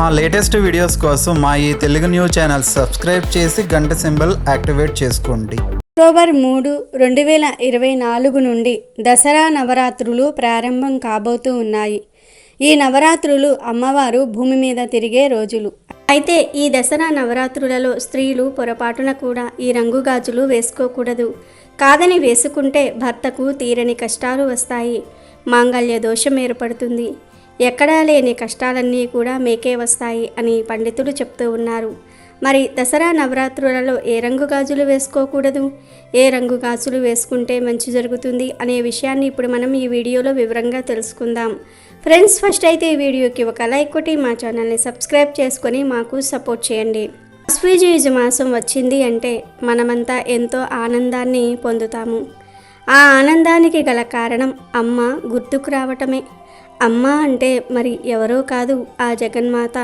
మా latest videos కోసం మా ఈ తెలుగు న్యూస్ ఛానల్ సబ్స్క్రైబ్ చేసి గంట సింబల్ యాక్టివేట్ చేసుకోండి. అక్టోబర్ మూడు రెండు వేల ఇరవై నాలుగు నుండి దసరా నవరాత్రులు ప్రారంభం కాబోతూ ఉన్నాయి. ఈ నవరాత్రులు అమ్మవారు భూమి మీద తిరిగే రోజులు. అయితే ఈ దసరా నవరాత్రులలో స్త్రీలు పొరపాటున కూడా ఈ రంగు గాజులు వేసుకోకూడదు. కాదని వేసుకుంటే భర్తకు తీరని కష్టాలు వస్తాయి. మాంగళ్య దోషం ఏర్పడుతుంది. ఎక్కడా లేని కష్టాలన్నీ కూడా మీకే వస్తాయి అని పండితులు చెప్తూ ఉన్నారు. మరి దసరా నవరాత్రులలో ఏ రంగు గాజులు వేసుకోకూడదు? ఏ రంగు గాజులు వేసుకుంటే మంచి జరుగుతుంది అనే విషయాన్ని ఇప్పుడు మనం ఈ వీడియోలో వివరంగా తెలుసుకుందాం. ఫ్రెండ్స్ ఫస్ట్ అయితే ఈ వీడియోకి ఒక లైక్ కొట్టి మా ఛానల్ని సబ్స్క్రైబ్ చేసుకొని మాకు సపోర్ట్ చేయండి. ఆశ్వీజ మాసం వచ్చింది అంటే మనమంతా ఎంతో ఆనందాన్ని పొందుతాము. ఆ ఆనందానికి గల కారణం అమ్మ గుర్తుకు రావటమే. అమ్మ అంటే మరి ఎవరో కాదు ఆ జగన్మాత.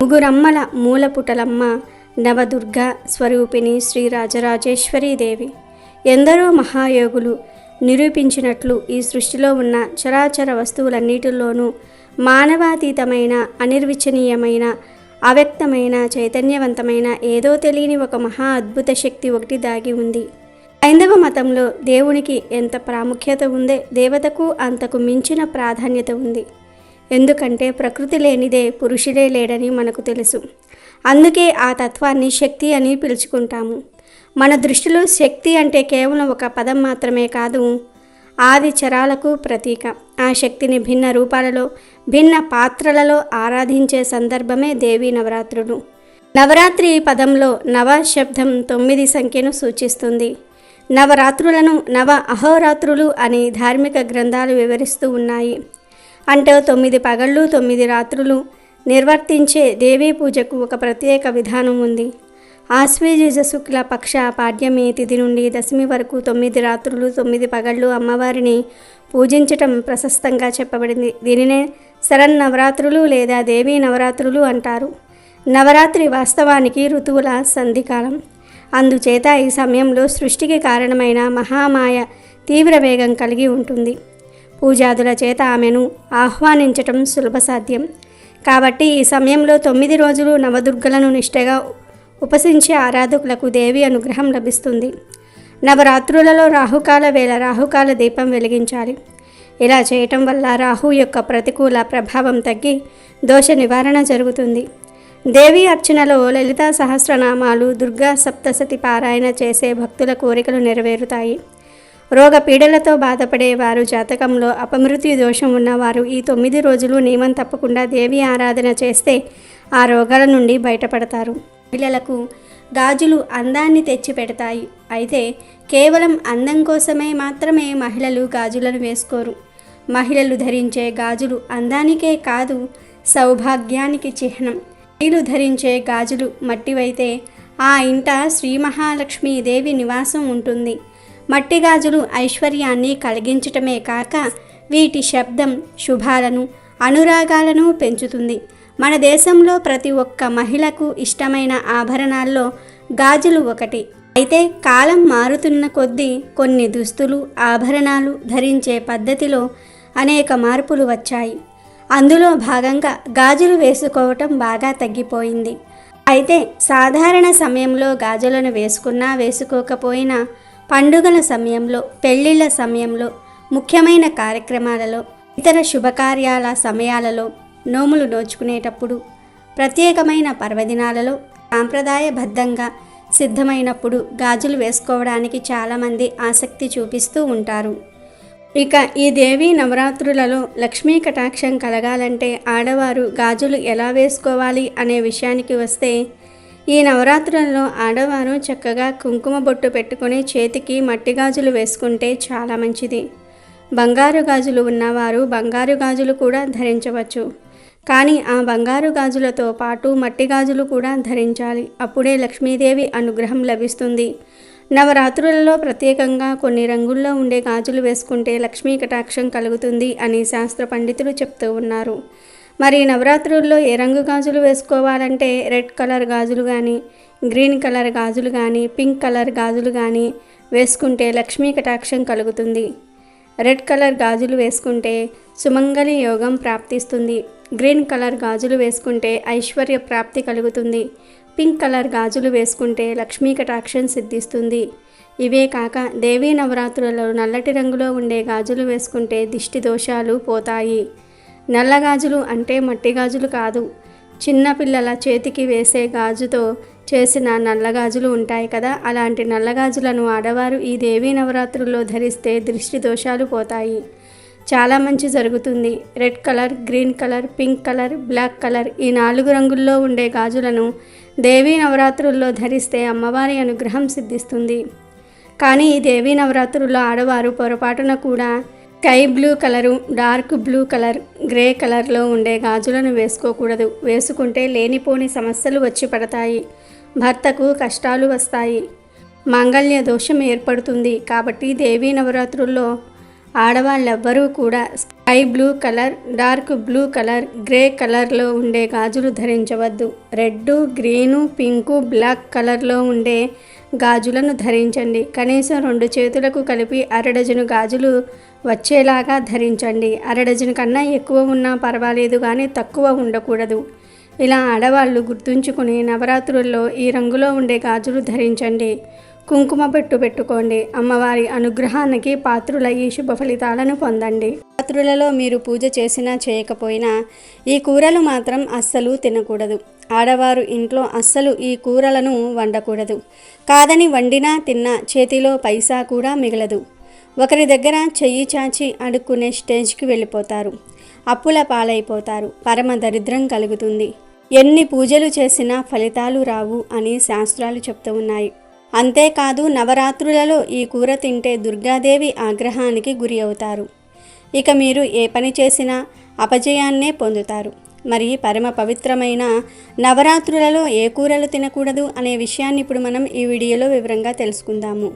ముగురమ్మల మూలపుటలమ్మ నవదుర్గ స్వరూపిణి శ్రీ రాజరాజేశ్వరీదేవి ఎందరో మహాయోగులు నిరూపించినట్లు ఈ సృష్టిలో ఉన్న చరాచర వస్తువులన్నిటిలోనూ మానవాతీతమైన అనిర్వచనీయమైన అవ్యక్తమైన చైతన్యవంతమైన ఏదో తెలియని ఒక మహా అద్భుత శక్తి ఒకటి దాగి ఉంది. హైందవ మతంలో దేవునికి ఎంత ప్రాముఖ్యత ఉందే దేవతకు అంతకు మించిన ప్రాధాన్యత ఉంది. ఎందుకంటే ప్రకృతి లేనిదే పురుషుడే లేడని మనకు తెలుసు. అందుకే ఆ తత్వాన్ని శక్తి అని పిలుచుకుంటాము. మన దృష్టిలో శక్తి అంటే కేవలం ఒక పదం మాత్రమే కాదు ఆది చరాలకు ప్రతీక. ఆ శక్తిని భిన్న రూపాలలో భిన్న పాత్రలలో ఆరాధించే సందర్భమే దేవీ నవరాత్రులు. నవరాత్రి పదంలో నవ శబ్దం తొమ్మిది సంఖ్యను సూచిస్తుంది. నవరాత్రులను నవ అహోరాత్రులు అని ధార్మిక గ్రంథాలు వివరిస్తూ ఉన్నాయి. అంటే తొమ్మిది పగళ్ళు తొమ్మిది రాత్రులు నిర్వర్తించే దేవీ పూజకు ఒక ప్రత్యేక విధానం ఉంది. ఆశ్వేజ శుక్ల పక్ష పాడ్యమి తిథి నుండి దశమి వరకు తొమ్మిది రాత్రులు తొమ్మిది పగళ్ళు అమ్మవారిని పూజించటం ప్రశస్తంగా చెప్పబడింది. దీనినే శరన్నవరాత్రులు లేదా దేవీ నవరాత్రులు అంటారు. నవరాత్రి వాస్తవానికి ఋతువుల సంధికాలం. అందుచేత ఈ సమయంలో సృష్టికి కారణమైన మహామాయ తీవ్ర వేగం కలిగి ఉంటుంది. పూజాదుల చేత ఆమెను ఆహ్వానించటం సులభ సాధ్యం. కాబట్టి ఈ సమయంలో తొమ్మిది రోజులు నవదుర్గలను నిష్టగా ఉపసించే ఆరాధకులకు దేవి అనుగ్రహం లభిస్తుంది. నవరాత్రులలో రాహుకాల వేళ రాహుకాల దీపం వెలిగించాలి. ఇలా చేయటం వల్ల రాహు యొక్క ప్రతికూల ప్రభావం తగ్గి దోష నివారణ జరుగుతుంది. దేవి అర్చనలో లలితా సహస్రనామాలు దుర్గా సప్తసతి పారాయణ చేసే భక్తుల కోరికలు నెరవేరుతాయి. రోగ పీడలతో బాధపడే వారు జాతకంలో అపమృత్యు దోషం ఉన్నవారు ఈ తొమ్మిది రోజులు నియమం తప్పకుండా దేవి ఆరాధన చేస్తే ఆ రోగాల నుండి బయటపడతారు. పిల్లలకు గాజులు అందాన్ని తెచ్చి పెడతాయి. అయితే కేవలం అందం కోసమే మాత్రమే మహిళలు గాజులను వేసుకోరు. మహిళలు ధరించే గాజులు అందానికే కాదు సౌభాగ్యానికి చిహ్నం. స్త్రీలు ధరించే గాజులు మట్టివైతే ఆ ఇంట శ్రీ మహాలక్ష్మీదేవి నివాసం ఉంటుంది. మట్టి గాజులు ఐశ్వర్యాన్ని కలిగించటమే కాక వీటి శబ్దం శుభాలను అనురాగాలను పెంచుతుంది. మన దేశంలో ప్రతి ఒక్క మహిళకు ఇష్టమైన ఆభరణాల్లో గాజులు ఒకటి. అయితే కాలం మారుతున్న కొద్దీ కొన్ని దుస్తులు ఆభరణాలు ధరించే పద్ధతిలో అనేక మార్పులు వచ్చాయి. అందులో భాగంగా గాజులు వేసుకోవటం బాగా తగ్గిపోయింది. అయితే సాధారణ సమయంలో గాజులను వేసుకున్నా వేసుకోకపోయినా పండుగల సమయంలో పెళ్ళిళ్ళ సమయంలో ముఖ్యమైన కార్యక్రమాలలో ఇతర శుభకార్యాల సమయాలలో నోములు నోచుకునేటప్పుడు ప్రత్యేకమైన పర్వదినాలలో సాంప్రదాయబద్ధంగా సిద్ధమైనప్పుడు గాజులు వేసుకోవడానికి చాలామంది ఆసక్తి చూపిస్తూ ఉంటారు. ఇక ఈ దేవీ నవరాత్రులలో లక్ష్మీ కటాక్షం కలగాలంటే ఆడవారు గాజులు ఎలా వేసుకోవాలి అనే విషయానికి వస్తే ఈ నవరాత్రులలో ఆడవారు చక్కగా కుంకుమ బొట్టు పెట్టుకుని చేతికి మట్టి గాజులు వేసుకుంటే చాలా మంచిది. బంగారు గాజులు ఉన్నవారు బంగారు గాజులు కూడా ధరించవచ్చు. కానీ ఆ బంగారు గాజులతో పాటు మట్టి గాజులు కూడా ధరించాలి. అప్పుడే లక్ష్మీదేవి అనుగ్రహం లభిస్తుంది. నవరాత్రులలో ప్రత్యేకంగా కొన్ని రంగుల్లో ఉండే గాజులు వేసుకుంటే లక్ష్మీ కటాక్షం కలుగుతుంది అని శాస్త్ర పండితులు చెప్తూ ఉన్నారు. మరి నవరాత్రుల్లో ఏ రంగు గాజులు వేసుకోవాలంటే రెడ్ కలర్ గాజులు కానీ గ్రీన్ కలర్ గాజులు కానీ పింక్ కలర్ గాజులు కానీ వేసుకుంటే లక్ష్మీ కటాక్షం కలుగుతుంది. రెడ్ కలర్ గాజులు వేసుకుంటే సుమంగళి యోగం ప్రాప్తిస్తుంది. గ్రీన్ కలర్ గాజులు వేసుకుంటే ఐశ్వర్య ప్రాప్తి కలుగుతుంది. పింక్ కలర్ గాజులు వేసుకుంటే లక్ష్మీ కటాక్షం సిద్ధిస్తుంది. ఇవే కాక దేవీ నవరాత్రులలో నల్లటి రంగులో ఉండే గాజులు వేసుకుంటే దిష్టి దోషాలు పోతాయి. నల్ల గాజులు అంటే మట్టి గాజులు కాదు. చిన్నపిల్లల చేతికి వేసే గాజుతో చేసిన నల్ల గాజులు ఉంటాయి కదా అలాంటి నల్లగాజులను ఆడవారు ఈ దేవీ నవరాత్రుల్లో ధరిస్తే దృష్టి దోషాలు పోతాయి. చాలా మంచి జరుగుతుంది. Red colour green colour pink colour black colour ఈ నాలుగు రంగుల్లో ఉండే గాజులను దేవీ నవరాత్రుల్లో ధరిస్తే అమ్మవారి అనుగ్రహం సిద్ధిస్తుంది. కానీ ఈ దేవీ నవరాత్రుల్లో ఆడవారు పొరపాటున కూడా sky blue colour dark blue colour grey కలర్లో ఉండే గాజులను వేసుకోకూడదు. వేసుకుంటే లేనిపోని సమస్యలు వచ్చి పడతాయి. భర్తకు కష్టాలు వస్తాయి. మాంగళ్య దోషం ఏర్పడుతుంది. కాబట్టి దేవీ నవరాత్రుల్లో ఆడవాళ్ళెవ్వరూ కూడా sky blue colour dark blue colour grey కలర్లో ఉండే గాజులు ధరించవద్దు. రెడ్ గ్రీను పింకు బ్లాక్ కలర్లో ఉండే గాజులను ధరించండి. కనీసం రెండు చేతులకు కలిపి అరడజను గాజులు వచ్చేలాగా ధరించండి. అరడజను కన్నా ఎక్కువ ఉన్నా పర్వాలేదు కానీ తక్కువ ఉండకూడదు. ఇలా ఆడవాళ్ళు గుర్తుంచుకుని నవరాత్రుల్లో ఈ రంగులో ఉండే గాజులు ధరించండి. కుంకుమ పెట్టు పెట్టుకోండి. అమ్మవారి అనుగ్రహానికి పాత్రులయ్యి శుభ ఫలితాలను పొందండి. పాత్రులలో మీరు పూజ చేసినా చేయకపోయినా ఈ కూరలు మాత్రం అస్సలు తినకూడదు. ఆడవారు ఇంట్లో అస్సలు ఈ కూరలను వండకూడదు. కాదని వండినా తిన్నా చేతిలో పైసా కూడా మిగలదు. ఒకరి దగ్గర చెయ్యి చాచి అడుక్కునే స్టేజ్కి వెళ్ళిపోతారు. అప్పుల పాలైపోతారు. పరమ దరిద్రం కలుగుతుంది. ఎన్ని పూజలు చేసినా ఫలితాలు రావు అని శాస్త్రాలు చెప్తూ ఉన్నాయి. అంతేకాదు నవరాత్రులలో ఈ కూర తింటే దుర్గాదేవి ఆగ్రహానికి గురి అవుతారు. ఇక మీరు ఏ పని చేసినా అపజయాన్నే పొందుతారు. మరి పరమ పవిత్రమైన నవరాత్రులలో ఏ కూరలు తినకూడదు అనే విషయాన్ని ఇప్పుడు మనం ఈ వీడియోలో వివరంగా తెలుసుకుందాము.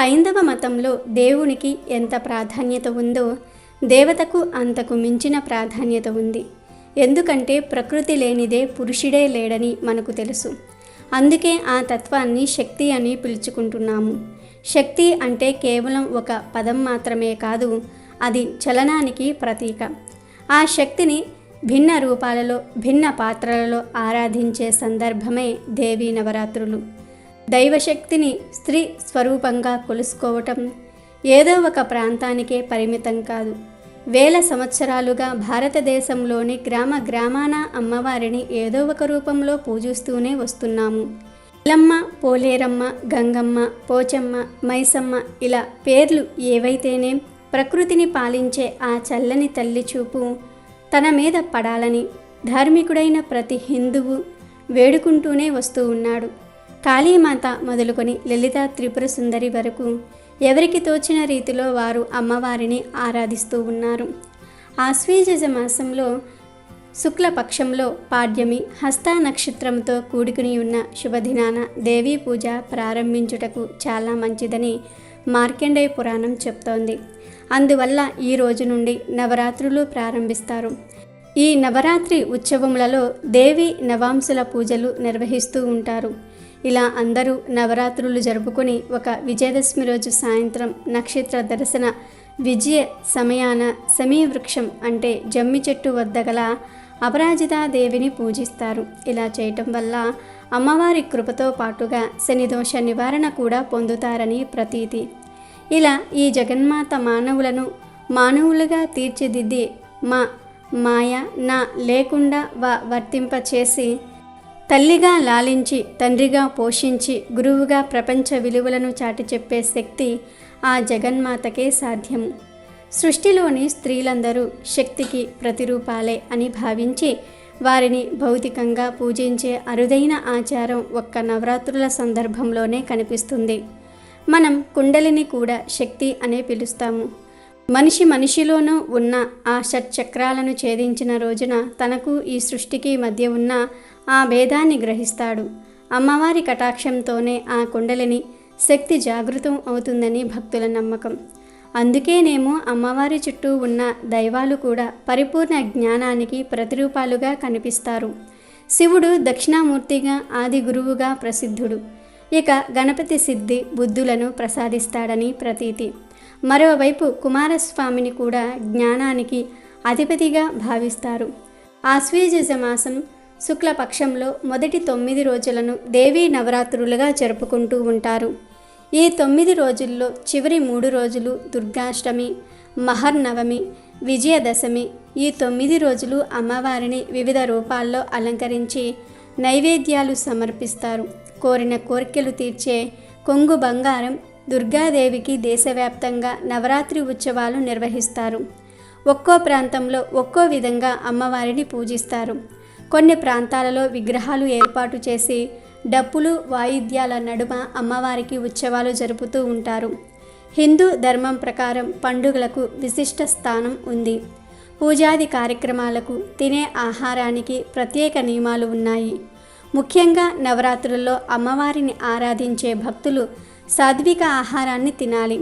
హైందవ మతంలో దేవునికి ఎంత ప్రాధాన్యత ఉందో దేవతకు అంతకు మించిన ప్రాధాన్యత ఉంది. ఎందుకంటే ప్రకృతి లేనిదే పురుషుడే లేడని మనకు తెలుసు. అందుకే ఆ తత్వాన్ని శక్తి అని పిలుచుకుంటున్నాము. శక్తి అంటే కేవలం ఒక పదం మాత్రమే కాదు అది చలనానికి ప్రతీక. ఆ శక్తిని భిన్న రూపాలలో భిన్న పాత్రలలో ఆరాధించే సందర్భమే దేవీ నవరాత్రులు. దైవశక్తిని స్త్రీ స్వరూపంగా కొలుసుకోవటం ఏదో ఒక ప్రాంతానికే పరిమితం కాదు. వేల సంవత్సరాలుగా భారతదేశంలోని గ్రామ గ్రామాన అమ్మవారిని ఏదో ఒక రూపంలో పూజిస్తూనే వస్తున్నాము. ఇలమ్మ పోలేరమ్మ గంగమ్మ పోచమ్మ మైసమ్మ ఇలా పేర్లు ఏవైతేనే ప్రకృతిని పాలించే ఆ చల్లని తల్లి చూపు తన మీద పడాలని ధార్మికుడైన ప్రతి హిందువు వేడుకుంటూనే వస్తూ ఉన్నాడు. కాళీమాత మొదలుకొని లలిత త్రిపుర సుందరి వరకు ఎవరికి తోచిన రీతిలో వారు అమ్మవారిని ఆరాధిస్తూ ఉన్నారు. ఆశ్వీజ మాసంలో శుక్లపక్షంలో పాడ్యమి హస్త నక్షత్రంతో కూడుకుని ఉన్న శుభదినాన దేవీ పూజ ప్రారంభించుటకు చాలా మంచిదని మార్కండేయ పురాణం చెప్తోంది. అందువల్ల ఈ రోజు నుండి నవరాత్రులు ప్రారంభిస్తారు. ఈ నవరాత్రి ఉత్సవములలో దేవి నవాంశుల పూజలు నిర్వహిస్తూ ఉంటారు. ఇలా అందరూ నవరాత్రులు జరుపుకొని ఒక విజయదశమి రోజు సాయంత్రం నక్షత్ర దర్శన విజయ సమయాన సమీవృక్షం అంటే జమ్మి చెట్టు వద్ద గల అపరాజితాదేవిని పూజిస్తారు. ఇలా చేయటం వల్ల అమ్మవారి కృపతో పాటుగా శనిదోష నివారణ కూడా పొందుతారని ప్రతీతి. ఇలా ఈ జగన్మాత మానవులను మానవులుగా తీర్చిదిద్ది మా మాయ నా లేకుండా వ వర్తింపచేసి తల్లిగా లాలించి తండ్రిగా పోషించి గురువుగా ప్రపంచ విలువలను చాటి చెప్పే శక్తి ఆ జగన్మాతకే సాధ్యము. సృష్టిలోని స్త్రీలందరూ శక్తికి ప్రతిరూపాలే అని భావించి వారిని భౌతికంగా పూజించే అరుదైన ఆచారం ఒక్క నవరాత్రుల సందర్భంలోనే కనిపిస్తుంది. మనం కుండలిని కూడా శక్తి అనే పిలుస్తాము. మనిషి మనిషిలోనూ ఉన్న ఆ షట్చక్రాలను ఛేదించిన రోజున తనకు ఈ సృష్టికి మధ్య ఉన్న ఆ భేదాన్ని గ్రహిస్తాడు. అమ్మవారి కటాక్షంతోనే ఆ కుండలిని శక్తి జాగృతం అవుతుందని భక్తుల నమ్మకం. అందుకేనేమో అమ్మవారి చుట్టూ ఉన్న దైవాలు కూడా పరిపూర్ణ జ్ఞానానికి ప్రతిరూపాలుగా కనిపిస్తారు. శివుడు దక్షిణామూర్తిగా ఆది గురువుగా ప్రసిద్ధుడు. ఇక గణపతి సిద్ధి బుద్ధులను ప్రసాదిస్తాడని ప్రతీతి. మరోవైపు కుమారస్వామిని కూడా జ్ఞానానికి అధిపతిగా భావిస్తారు. ఆశ్వీజ మాసం శుక్లపక్షంలో మొదటి తొమ్మిది రోజులను దేవీ నవరాత్రులుగా జరుపుకుంటూ ఉంటారు. ఈ తొమ్మిది రోజుల్లో చివరి మూడు రోజులు దుర్గాష్టమి మహర్నవమి విజయదశమి ఈ తొమ్మిది రోజులు అమ్మవారిని వివిధ రూపాల్లో అలంకరించి నైవేద్యాలు సమర్పిస్తారు. కోరిన కోరికలు తీర్చే కొంగు బంగారం దుర్గాదేవికి దేశవ్యాప్తంగా నవరాత్రి ఉత్సవాలు నిర్వహిస్తారు. ఒక్కో ప్రాంతంలో ఒక్కో విధంగా అమ్మవారిని పూజిస్తారు. కొన్ని ప్రాంతాలలో విగ్రహాలు ఏర్పాటు చేసి డప్పులు వాయిద్యాల నడుమ అమ్మవారికి ఉత్సవాలు జరుపుతూ ఉంటారు. హిందూ ధర్మం ప్రకారం పండుగలకు విశిష్ట స్థానం ఉంది. పూజాది కార్యక్రమాలకు తినే ఆహారానికి ప్రత్యేక నియమాలు ఉన్నాయి. ముఖ్యంగా నవరాత్రుల్లో అమ్మవారిని ఆరాధించే భక్తులు సాత్విక ఆహారాన్ని తినాలి.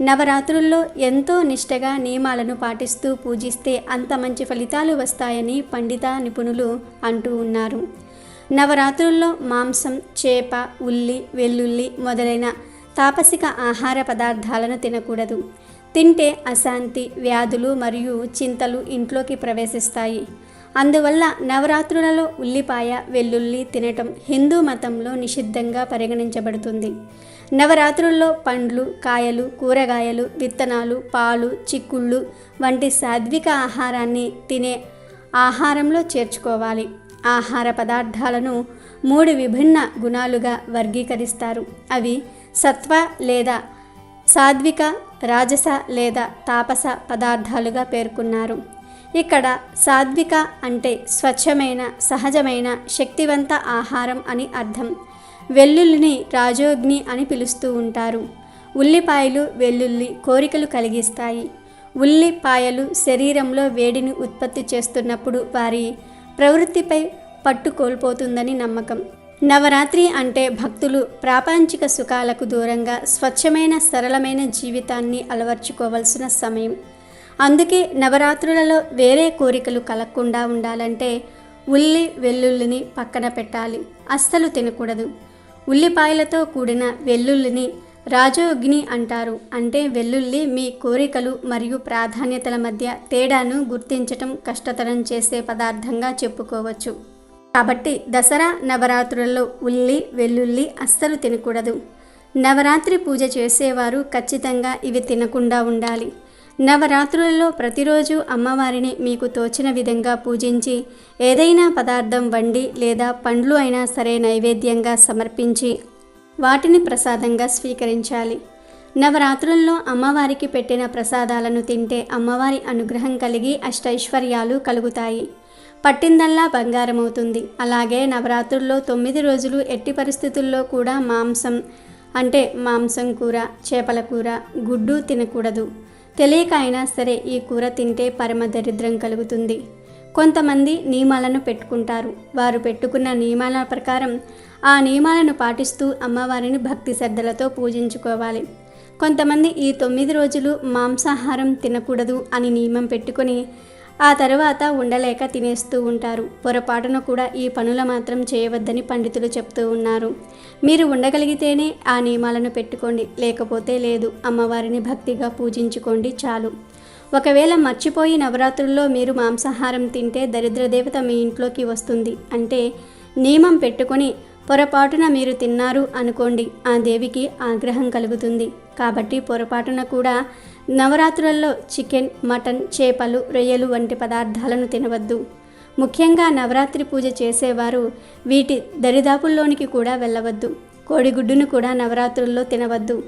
నవరాత్రుల్లో ఎంతో నిష్టగా నియమాలను పాటిస్తూ పూజిస్తే అంత మంచి ఫలితాలు వస్తాయని పండిత నిపుణులు అంటూ ఉన్నారు. నవరాత్రుల్లో మాంసం చేప ఉల్లి వెల్లుల్లి మొదలైన తాపసిక ఆహార పదార్థాలను తినకూడదు. తింటే అశాంతి వ్యాధులు మరియు చింతలు ఇంట్లోకి ప్రవేశిస్తాయి. అందువల్ల నవరాత్రులలో ఉల్లిపాయ వెల్లుల్లి తినటం హిందూ మతంలో నిషిద్ధంగా పరిగణించబడుతుంది. నవరాత్రుల్లో పండ్లు కాయలు కూరగాయలు విత్తనాలు పాలు చిక్కుళ్ళు వంటి సాత్విక ఆహారాన్ని తినే ఆహారంలో చేర్చుకోవాలి. ఆహార పదార్థాలను మూడు విభిన్న గుణాలుగా వర్గీకరిస్తారు. అవి సత్వ లేదా సాత్విక రాజస లేదా తాపస పదార్థాలుగా పేర్కొన్నారు. ఇక్కడ సాత్విక అంటే స్వచ్ఛమైన సహజమైన శక్తివంత ఆహారం అని అర్థం. వెల్లుల్లిని రాజోగ్ని అని పిలుస్తూ ఉంటారు. ఉల్లిపాయలు వెల్లుల్లి కోరికలు కలిగిస్తాయి. ఉల్లిపాయలు శరీరంలో వేడిని ఉత్పత్తి చేస్తున్నప్పుడు వారి ప్రవృత్తిపై పట్టు కోల్పోతుందని నమ్మకం. నవరాత్రి అంటే భక్తులు ప్రాపంచిక సుఖాలకు దూరంగా స్వచ్ఛమైన సరళమైన జీవితాన్ని అలవర్చుకోవలసిన సమయం. అందుకే నవరాత్రులలో వేరే కోరికలు కలగకుండా ఉండాలంటే ఉల్లి వెల్లుల్లిని పక్కన పెట్టాలి. అస్సలు తినకూడదు. ఉల్లిపాయలతో కూడిన వెల్లుల్లిని రాజోగ్ని అంటారు. అంటే వెల్లుల్లి మీ కోరికలు మరియు ప్రాధాన్యతల మధ్య తేడాను గుర్తించటం కష్టతరం చేసే పదార్థంగా చెప్పుకోవచ్చు. కాబట్టి దసరా నవరాత్రులలో ఉల్లి వెల్లుల్లి అస్సలు తినకూడదు. నవరాత్రి పూజ చేసేవారు ఖచ్చితంగా ఇవి తినకుండా ఉండాలి. నవరాత్రులలో ప్రతిరోజు అమ్మవారిని మీకు తోచిన విధంగా పూజించి ఏదైనా పదార్థం వండి లేదా పండ్లు అయినా సరే నైవేద్యంగా సమర్పించి వాటిని ప్రసాదంగా స్వీకరించాలి. నవరాత్రుల్లో అమ్మవారికి పెట్టిన ప్రసాదాలను తింటే అమ్మవారి అనుగ్రహం కలిగి అష్టైశ్వర్యాలు కలుగుతాయి. పట్టిందల్లా బంగారమవుతుంది. అలాగే నవరాత్రుల్లో తొమ్మిది రోజులు ఎట్టి పరిస్థితుల్లో కూడా మాంసం అంటే మాంసం కూర చేపల కూర గుడ్డు తినకూడదు. తెలియక అయినా సరే ఈ కూర తింటే పరమ దరిద్రం కలుగుతుంది. కొంతమంది నియమాలను పెట్టుకుంటారు. వారు పెట్టుకున్న నియమాల ప్రకారం ఆ నియమాలను పాటిస్తూ అమ్మవారిని భక్తి శ్రద్ధలతో పూజించుకోవాలి. కొంతమంది ఈ తొమ్మిది రోజులు మాంసాహారం తినకూడదు అని నియమం పెట్టుకొని ఆ తర్వాత ఉండలేక తినేస్తూ ఉంటారు. పొరపాటున కూడా ఈ పనుల మాత్రం చేయవద్దని పండితులు చెప్తూ ఉన్నారు. మీరు ఉండగలిగితేనే ఆ నియమాలను పెట్టుకోండి. లేకపోతే లేదు. అమ్మవారిని భక్తిగా పూజించుకోండి చాలు. ఒకవేళ మర్చిపోయి నవరాత్రుల్లో మీరు మాంసాహారం తింటే దరిద్ర దేవత మీ ఇంట్లోకి వస్తుంది. అంటే నియమం పెట్టుకొని పొరపాటున మీరు తిన్నారు అనుకోండి ఆ దేవికి ఆగ్రహం కలుగుతుంది. కాబట్టి పొరపాటున కూడా నవరాత్రులలో చికెన్ మటన్ చేపలు రొయ్యలు వంటి పదార్థాలను తినవద్దు. ముఖ్యంగా నవరాత్రి పూజ చేసేవారు వీటి దరిదాపుల్లోనికి కూడా వెళ్ళవద్దు. కోడిగుడ్డును కూడా నవరాత్రుల్లో తినవద్దు.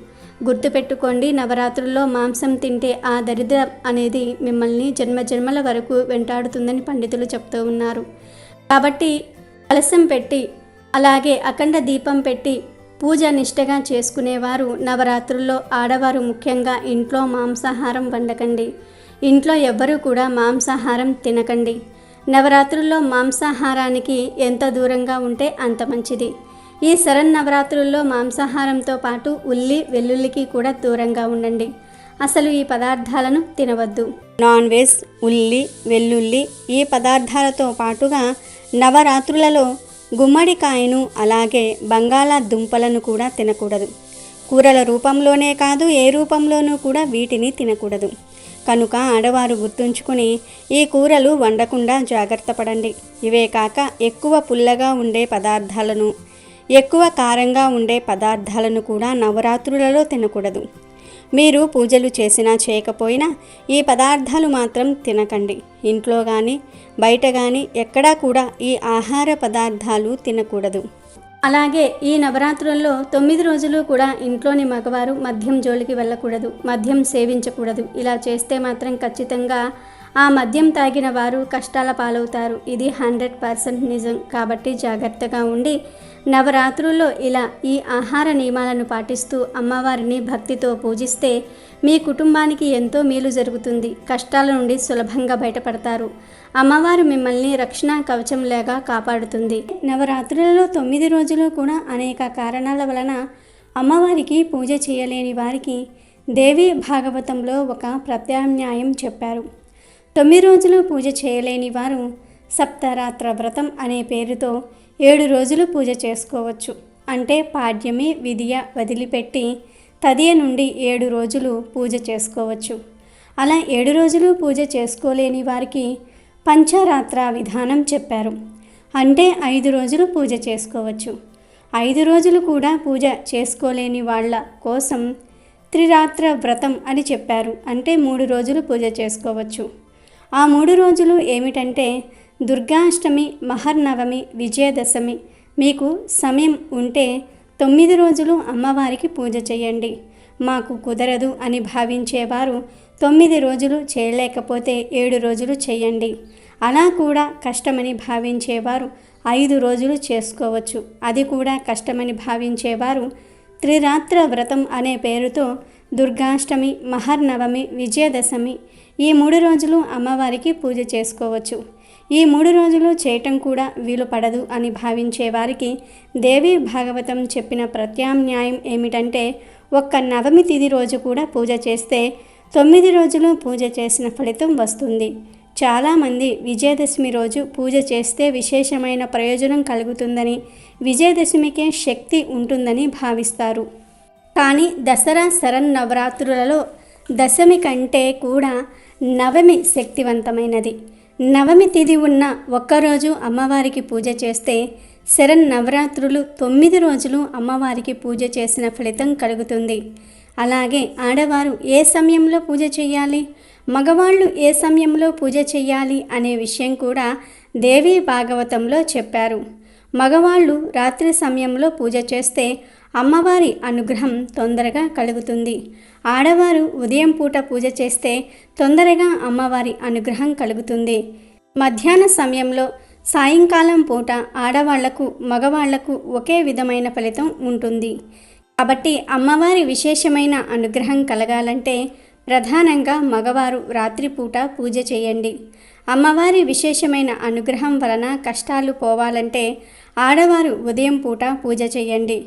గుర్తుపెట్టుకోండి నవరాత్రుల్లో మాంసం తింటే ఆ దరిద్ర అనేది మిమ్మల్ని జన్మజన్మల వరకు వెంటాడుతుందని పండితులు చెప్తూ ఉన్నారు. కాబట్టి అలసం పెట్టి అలాగే అఖండ దీపం పెట్టి పూజ నిష్టగా చేసుకునేవారు నవరాత్రుల్లో ఆడవారు ముఖ్యంగా ఇంట్లో మాంసాహారం వండకండి. ఇంట్లో ఎవ్వరూ కూడా మాంసాహారం తినకండి. నవరాత్రుల్లో మాంసాహారానికి ఎంత దూరంగా ఉంటే అంత మంచిది. ఈ శరన్నవరాత్రుల్లో మాంసాహారంతో పాటు ఉల్లి వెల్లుల్లికి కూడా దూరంగా ఉండండి. అసలు ఈ పదార్థాలను తినవద్దు. నాన్ వెజ్ ఉల్లి వెల్లుల్లి ఈ పదార్థాలతో పాటుగా నవరాత్రులలో గుమ్మడికాయను అలాగే బంగాళాదుంపలను కూడా తినకూడదు. కూరల రూపంలోనే కాదు ఏ రూపంలోనూ కూడా వీటిని తినకూడదు. కనుక ఆడవారు గుర్తుంచుకుని ఈ కూరలు వండకుండా జాగ్రత్త పడండి. ఇవే కాక ఎక్కువ పుల్లగా ఉండే పదార్థాలను ఎక్కువ కారంగా ఉండే పదార్థాలను కూడా నవరాత్రులలో తినకూడదు. మీరు పూజలు చేసినా చేయకపోయినా ఈ పదార్థాలు మాత్రం తినకండి. ఇంట్లో కానీ బయట కానీ ఎక్కడా కూడా ఈ ఆహార పదార్థాలు తినకూడదు. అలాగే ఈ నవరాత్రుల్లో తొమ్మిది రోజులు కూడా ఇంట్లోని మగవారు మద్యం జోలికి వెళ్ళకూడదు మద్యం సేవించకూడదు. ఇలా చేస్తే మాత్రం ఖచ్చితంగా ఆ మద్యం తాగిన వారు కష్టాల పాలవుతారు. ఇది హండ్రెడ్ పర్సెంట్ నిజం. కాబట్టి జాగ్రత్తగా ఉండి నవరాత్రుల్లో ఇలా ఈ ఆహార నియమాలను పాటిస్తూ అమ్మవారిని భక్తితో పూజిస్తే మీ కుటుంబానికి ఎంతో మేలు జరుగుతుంది. కష్టాల నుండి సులభంగా బయటపడతారు. అమ్మవారు మిమ్మల్ని రక్షణ కవచంలాగా కాపాడుతుంది. నవరాత్రులలో తొమ్మిది రోజులు కూడా అనేక కారణాల వలన అమ్మవారికి పూజ చేయలేని వారికి దేవి భాగవతంలో ఒక ప్రత్యామ్నాయం చెప్పారు. తొమ్మిది రోజులు పూజ చేయలేని వారు సప్తరాత్ర వ్రతం అనే పేరుతో ఏడు రోజులు పూజ చేసుకోవచ్చు. అంటే పాడ్యమి విధియ వదిలిపెట్టి తదియ నుండి ఏడు రోజులు పూజ చేసుకోవచ్చు. అలా ఏడు రోజులు పూజ చేసుకోలేని వారికి పంచరాత్ర విధానం చెప్పారు. అంటే ఐదు రోజులు పూజ చేసుకోవచ్చు. ఐదు రోజులు కూడా పూజ చేసుకోలేని వాళ్ళ కోసం త్రిరాత్ర వ్రతం అని చెప్పారు. అంటే మూడు రోజులు పూజ చేసుకోవచ్చు. ఆ మూడు రోజులు ఏమిటంటే దుర్గాష్టమి మహర్నవమి విజయదశమి మీకు సమయం ఉంటే తొమ్మిది రోజులు అమ్మవారికి పూజ చేయండి. మాకు కుదరదు అని భావించేవారు తొమ్మిది రోజులు చేయలేకపోతే ఏడు రోజులు చేయండి. అలా కూడా కష్టమని భావించేవారు ఐదు రోజులు చేసుకోవచ్చు. అది కూడా కష్టమని భావించేవారు త్రిరాత్ర వ్రతం అనే పేరుతో దుర్గాష్టమి మహర్నవమి విజయదశమి ఈ మూడు రోజులు అమ్మవారికి పూజ చేసుకోవచ్చు. ఈ మూడు రోజులు చేయటం కూడా వీలు పడదు అని భావించే వారికి దేవి భాగవతం చెప్పిన ప్రత్యామ్నాయం ఏమిటంటే ఒక్క నవమి తిది రోజు కూడా పూజ చేస్తే తొమ్మిది రోజులు పూజ చేసిన ఫలితం వస్తుంది. చాలామంది విజయదశమి రోజు పూజ చేస్తే విశేషమైన ప్రయోజనం కలుగుతుందని విజయదశమికే శక్తి ఉంటుందని భావిస్తారు. కానీ దసరా శరన్నవరాత్రులలో దశమి కంటే కూడా నవమి శక్తివంతమైనది. నవమి తిథి ఉన్న ఒక్కరోజు అమ్మవారికి పూజ చేస్తే శరన్నవరాత్రులు తొమ్మిది రోజులు అమ్మవారికి పూజ చేసిన ఫలితం కలుగుతుంది. అలాగే ఆడవారు ఏ సమయంలో పూజ చేయాలి? మగవాళ్ళు ఏ సమయంలో పూజ చేయాలి అనే విషయం కూడా దేవీ భాగవతంలో చెప్పారు. మగవాళ్ళు రాత్రి సమయంలో పూజ చేస్తే అమ్మవారి అనుగ్రహం తొందరగా కలుగుతుంది. ఆడవారు ఉదయం పూట పూజ చేస్తే తొందరగా అమ్మవారి అనుగ్రహం కలుగుతుంది. మధ్యాహ్న సమయంలో సాయంకాలం పూట ఆడవాళ్ళకు మగవాళ్ళకు ఒకే విధమైన ఫలితం ఉంటుంది. కాబట్టి అమ్మవారి విశేషమైన అనుగ్రహం కలగాలంటే ప్రధానంగా మగవారు రాత్రిపూట పూజ చేయండి. అమ్మవారి విశేషమైన అనుగ్రహం వలన కష్టాలు పోవాలంటే ఆడవారు ఉదయం పూట పూజ చేయండి.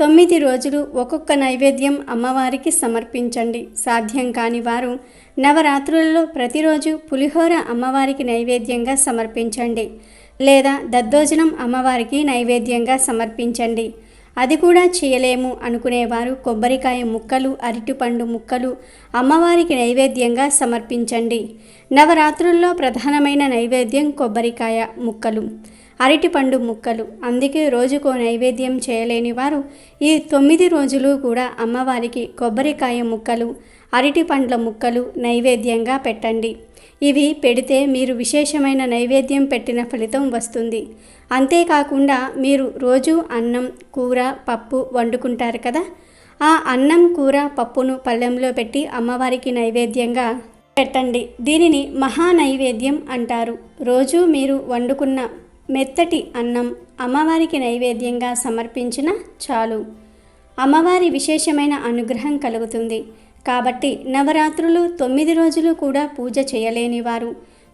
తొమ్మిది రోజులు ఒక్కొక్క నైవేద్యం అమ్మవారికి సమర్పించండి. సాధ్యం కాని వారు నవరాత్రులలో ప్రతిరోజు పులిహోర అమ్మవారికి నైవేద్యంగా సమర్పించండి. లేదా దద్దోజనం అమ్మవారికి నైవేద్యంగా సమర్పించండి. అది కూడా చేయలేము అనుకునేవారు కొబ్బరికాయ ముక్కలు అరటిపండు ముక్కలు అమ్మవారికి నైవేద్యంగా సమర్పించండి. నవరాత్రుల్లో ప్రధానమైన నైవేద్యం కొబ్బరికాయ ముక్కలు. అరటిపండు ముక్కలు. అందుకే రోజుకో నైవేద్యం చేయలేని వారు ఈ తొమ్మిది రోజులు కూడా అమ్మవారికి కొబ్బరికాయ ముక్కలు అరటి పండ్ల ముక్కలు నైవేద్యంగా పెట్టండి. ఇవి పెడితే మీరు విశేషమైన నైవేద్యం పెట్టిన ఫలితం వస్తుంది. అంతేకాకుండా మీరు రోజు అన్నం కూర పప్పు వండుకుంటారు కదా? ఆ అన్నం కూర పప్పును పళ్ళెంలో పెట్టి అమ్మవారికి నైవేద్యంగా పెట్టండి. దీనిని మహా నైవేద్యం అంటారు. రోజు మీరు వండుకున్న మెత్తటి అన్నం అమ్మవారికి నైవేద్యంగా సమర్పించిన చాలు. అమ్మవారి విశేషమైన అనుగ్రహం కలుగుతుంది. కాబట్టి నవరాత్రులు తొమ్మిది రోజులు కూడా పూజ చేయలేని వారు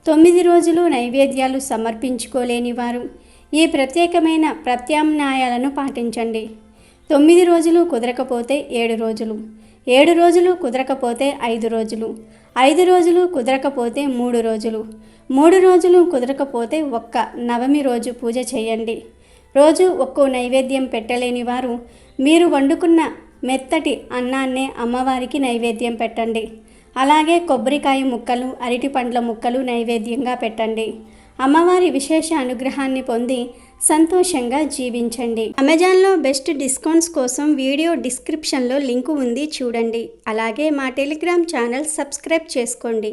తొమ్మిది రోజులు నైవేద్యాలు సమర్పించుకోలేని వారు ఈ ప్రత్యేకమైన ప్రత్యామ్నాయాలను పాటించండి. తొమ్మిది రోజులు కుదరకపోతే ఏడు రోజులు ఏడు రోజులు కుదరకపోతే ఐదు రోజులు ఐదు రోజులు కుదరకపోతే మూడు రోజులు మూడు రోజులు కుదరకపోతే ఒక్క నవమి రోజు పూజ చేయండి. రోజు ఒక్కో నైవేద్యం పెట్టలేని వారు మీరు వండుకున్న మెత్తటి అన్నాన్నే అమ్మవారికి నైవేద్యం పెట్టండి. అలాగే కొబ్బరికాయ ముక్కలు అరటి పండ్ల ముక్కలు నైవేద్యంగా పెట్టండి. అమ్మవారి విశేష అనుగ్రహాన్ని పొంది సంతోషంగా జీవించండి. అమెజాన్లో బెస్ట్ డిస్కౌంట్స్ కోసం వీడియో డిస్క్రిప్షన్లో లింకు ఉంది చూడండి. అలాగే మా టెలిగ్రామ్ ఛానల్ సబ్స్క్రైబ్ చేసుకోండి.